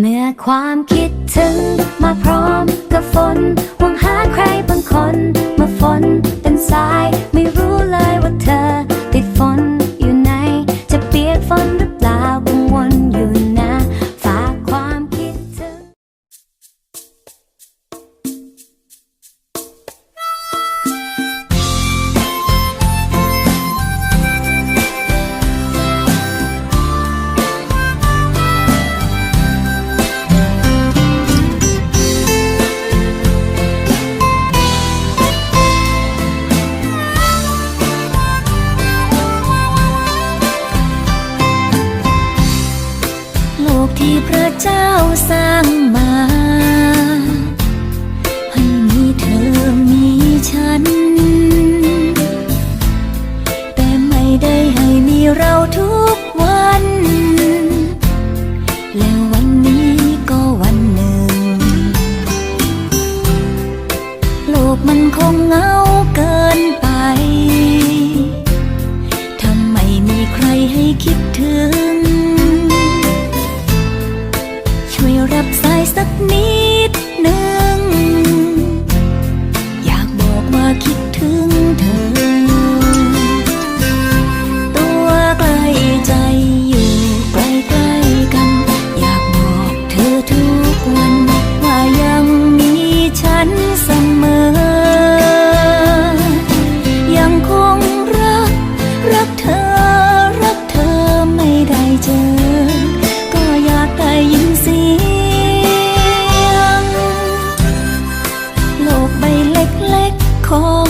เมื่อความคิดถึงมาพร้อมกับฝนหวังหาใครบางคน ฉัน แต่ไม่ได้ให้มีเราทุกวัน แล้ววันนี้ก็วันหนึ่ง โลกมันคงเหงาเกินไป ทำไมมีใครให้คิดถึง ช่วยรับสายสักนิด corazón.